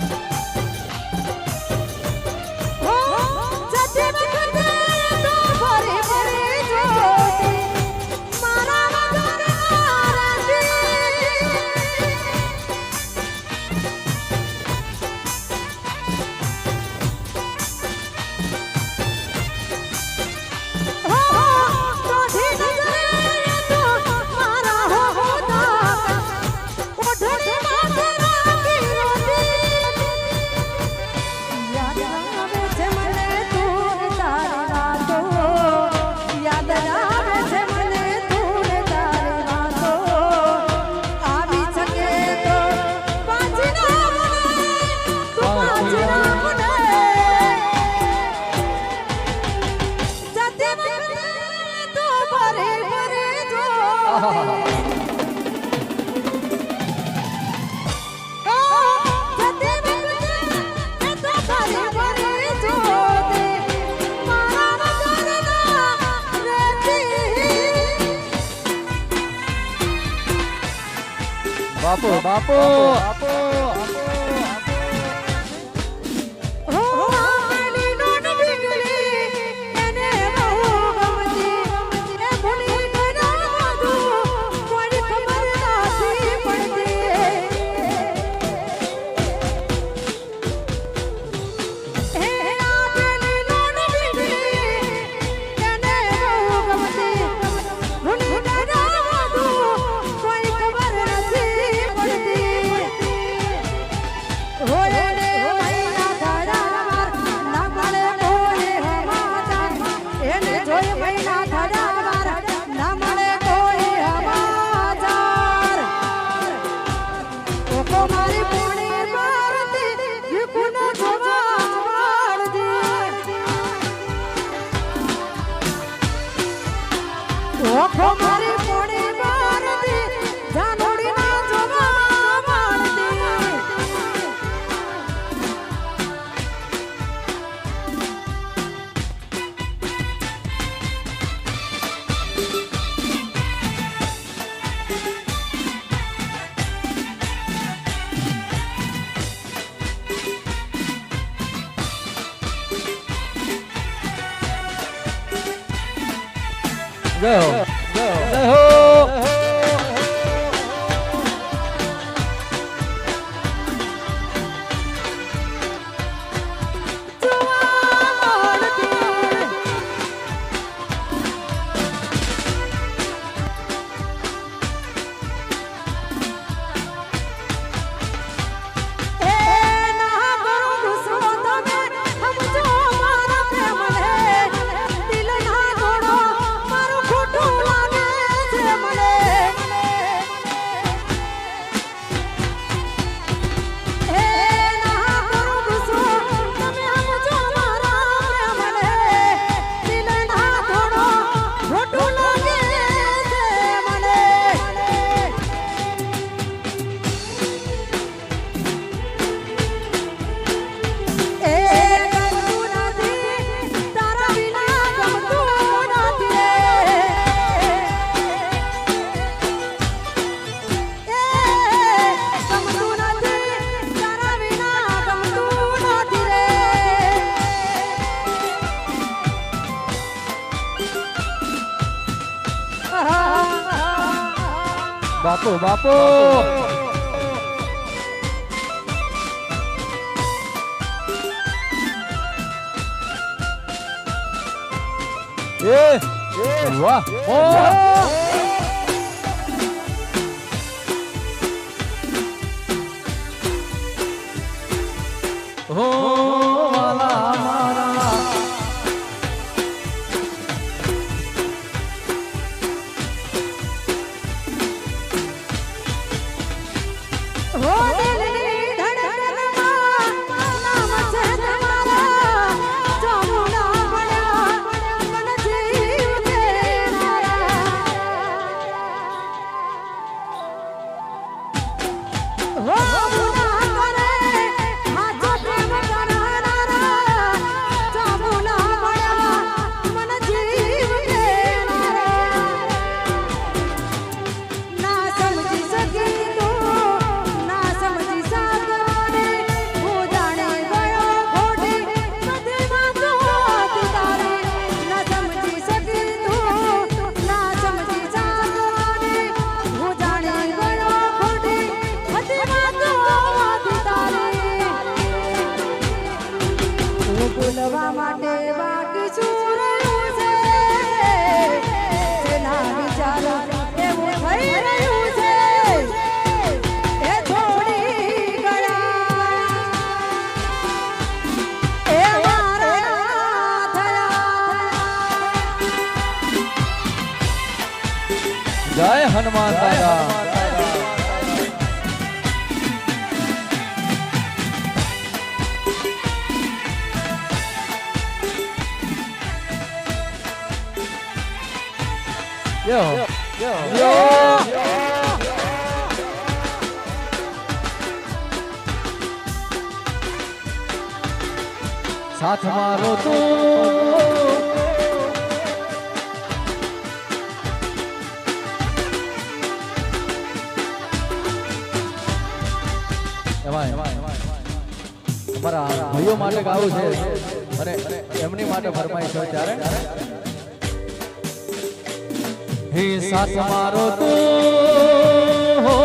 ん? બાપુ વાહ હનુમાન દાદા Yo, yo, yo. સાથ મારો તું અમારા ભાઈઓ માટે ગાવું છે. અને એમની માટે ફરમાઈશ છે ત્યારે. હે સાથ મારો તું હો,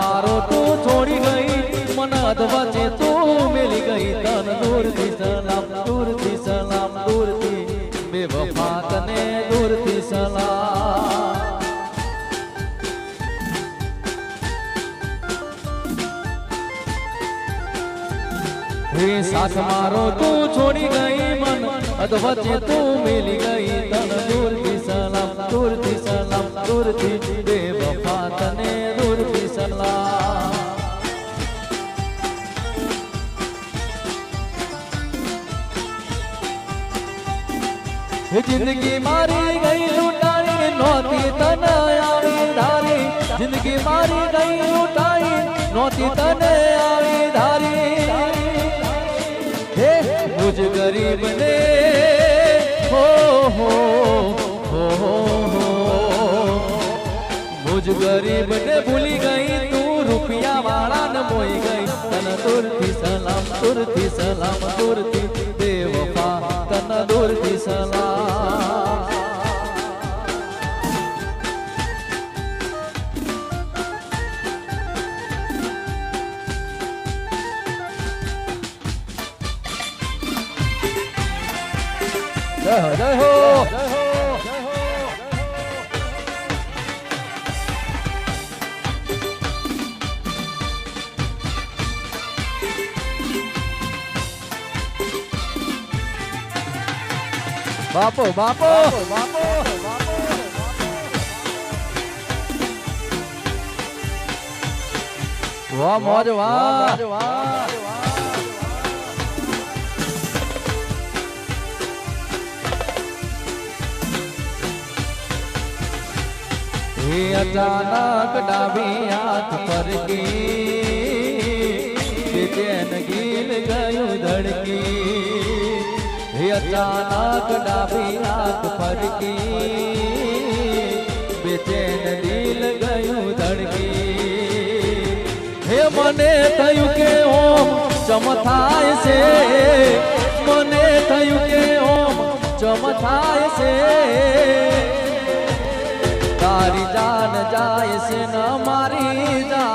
મારો તું છોડી ગઈ મન છે તું મેલી ગઈ તન દૂરથી સલામ હે સાથ મારો તું છોડી ગઈ મન અધવચે તું મિલી ગઈ તન દૂરથી સલામ દૂરથી સલામ દૂરથી બે વફા તને દૂરથી સલામ હે જિંદગી મારી ગઈ લૂંટાઈ નોતી ગરીબ ને ભૂલી ગઈ તું રૂપિયા વાળા ને મોઈ ગઈ તન દૂરથી સલામ દૂરથી સલામ દૂરથી દેવફા તન દૂરથી સલામ જય હો જય હો જય હો બાપો બાપો બાપો વાહ મોજ વાહ. વાહ અચાનક ડાબી હાથ ગઈ બેચેન ગીલ ગયું ધડકી. હે અચાનક ડાબી હાથ પર ગઈ બેચેન દિલ ગયું ધડકી હે મને થયું કે ઓમ ચમથાય છે મને થયું કે ઓમ ચમથાય છે તારી જાન જાય છે ન મારી જાન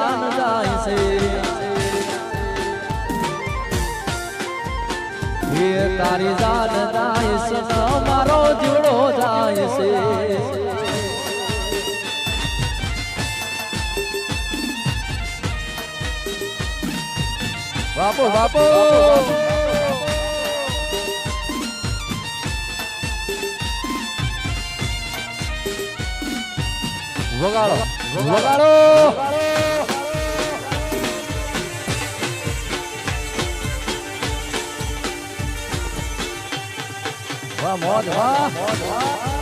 તારી જાન છે મારો જીવડો જાય બાપો બાપો વગાડો વગાડો. વાહ મોજ વાહ. એ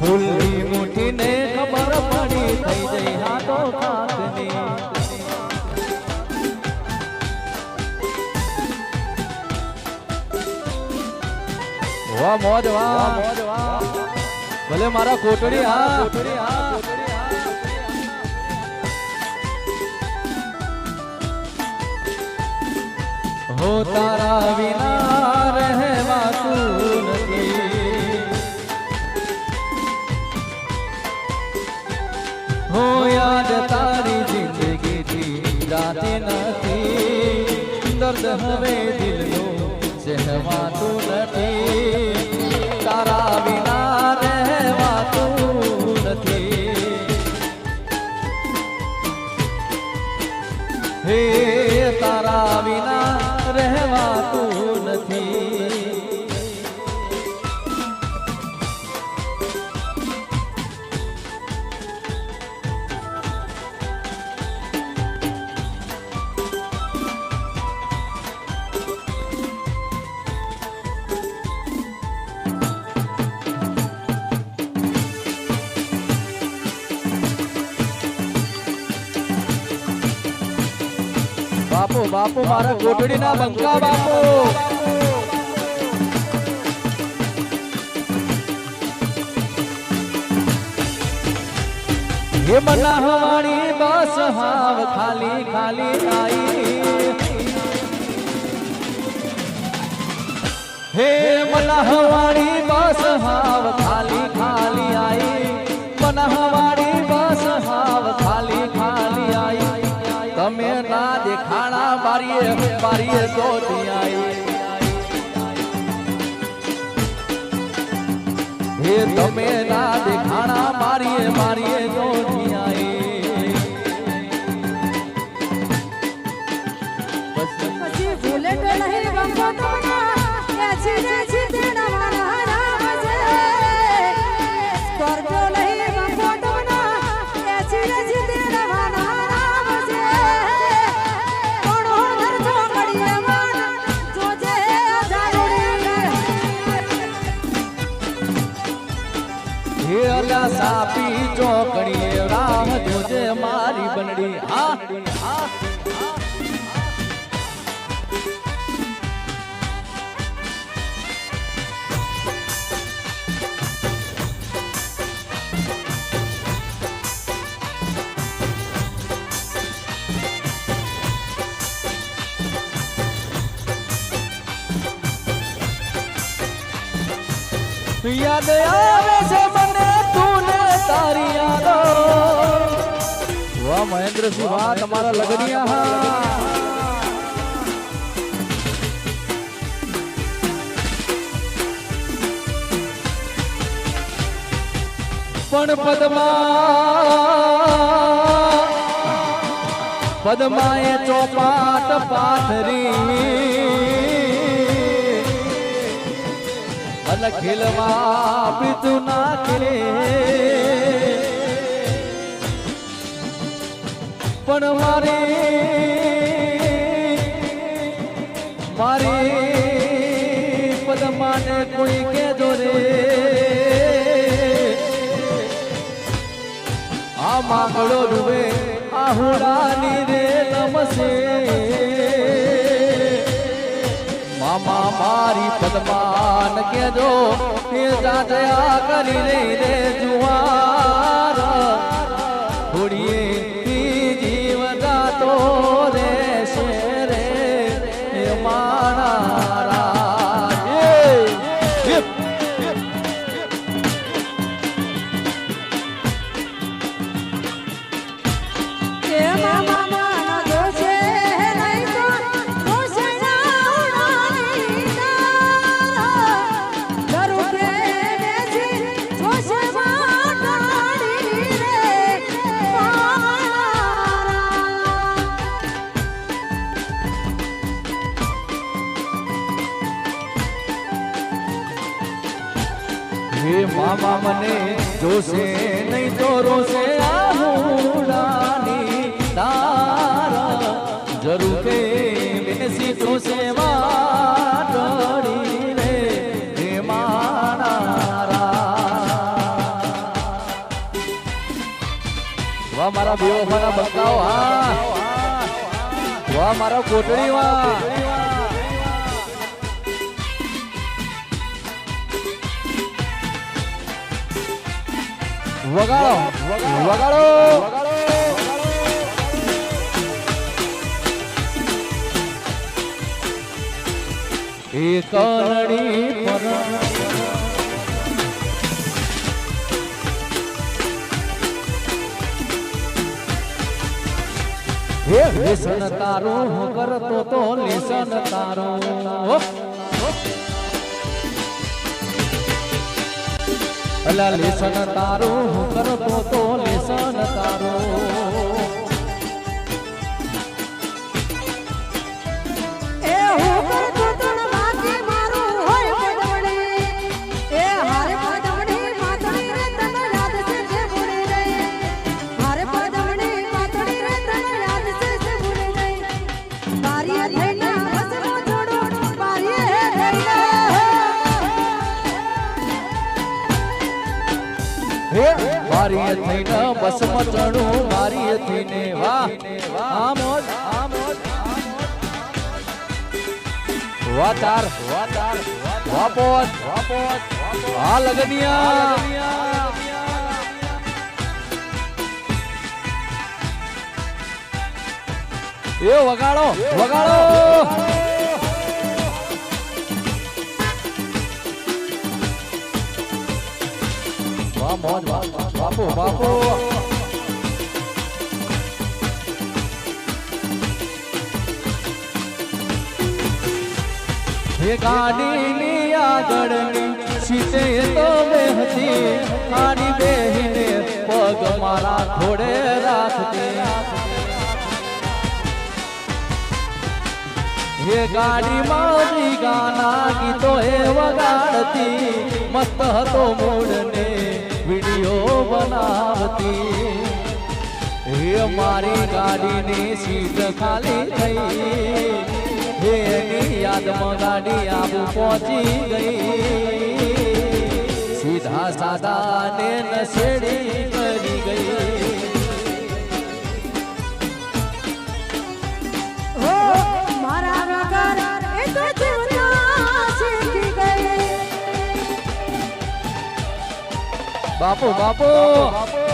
ખુલ્લી મુઠ્ઠીને ખબર પડી થઈ જઈ હાથો કાકની વાહ મોજ વાહ મોજ વાહ ભલે મારા કોટડી હા કોટડી હા હો તારા વિના રહેવાતું હો યાદ તારી જિંદગીથી જાતે નથી. દર્દ હવે દિલનું બાપુ બાપુ મારા કોટડીના બંકા બાપુ હે મના હવાણી બસ હાવ ખાલી ખાલી આઈ હે મના હવાણી બસ હાવ ખાલી ખાલી આઈ મના હવાણી બારીએ બારીએ દોડી આઈ હે તમે ના દેખાણા મારીએ મારીએ દોડી યાદ આવે છે મને તું ને તારી યાદો. વાહ મહેન્દ્રસિંહ વાહ તમારા લગનિયા હા. પણ પદમા પદમાએ ચોપાટ પાથરી. અન ખીલવા નાખે પણ મારે મારે પદમાને કોઈ કેજો રે. આ માંગડો ડૂબે આહુડાની રે. મામા મારી પદમાન કેજો એ જાજયા કરી રે જુવાર બેવફાના બંકાઓ હા. વાહ મારા કોટડી વાહ વગાડો વગાડો. એ કરણી પર હે લેસન તારું, હું કરતો તો લેસન તારું. અલા લેસન તારું, હું કરતો તો લેસન તારું. મારી થઈને બસ મચણું મારી થઈને વાહ. આ મોજ આ મોજ વાહ તાર વાહ તાર વાહ પોત વાહ આ લગનિયા. એ વગાડો વગાડો. મોજ વાહ બાપુ બાપુ હે ગાડીની આગળની સીતે તો બેહતી આની બેહીને પગ મારા ઘોડે રાખતી હે ગાડી મારી ગાના ગીતો એ વગાડતી મસ્ત હતો મૂડ ને વીડિયો બનાવતી. હે મારી ગાડીની સીટ ખાલી થઈ. હે એની યાદમાં ગાડી આબુ પહોંચી ગઈ. સીધા સાદા ને નશેડી કરી ગઈ. બાપુ બાપુ. જય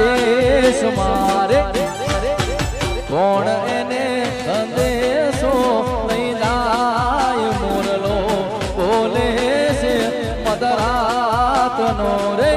દેશ મારે. કોણ એને સંદેશો મોરલો? બોલે છે પદરાતનો રે.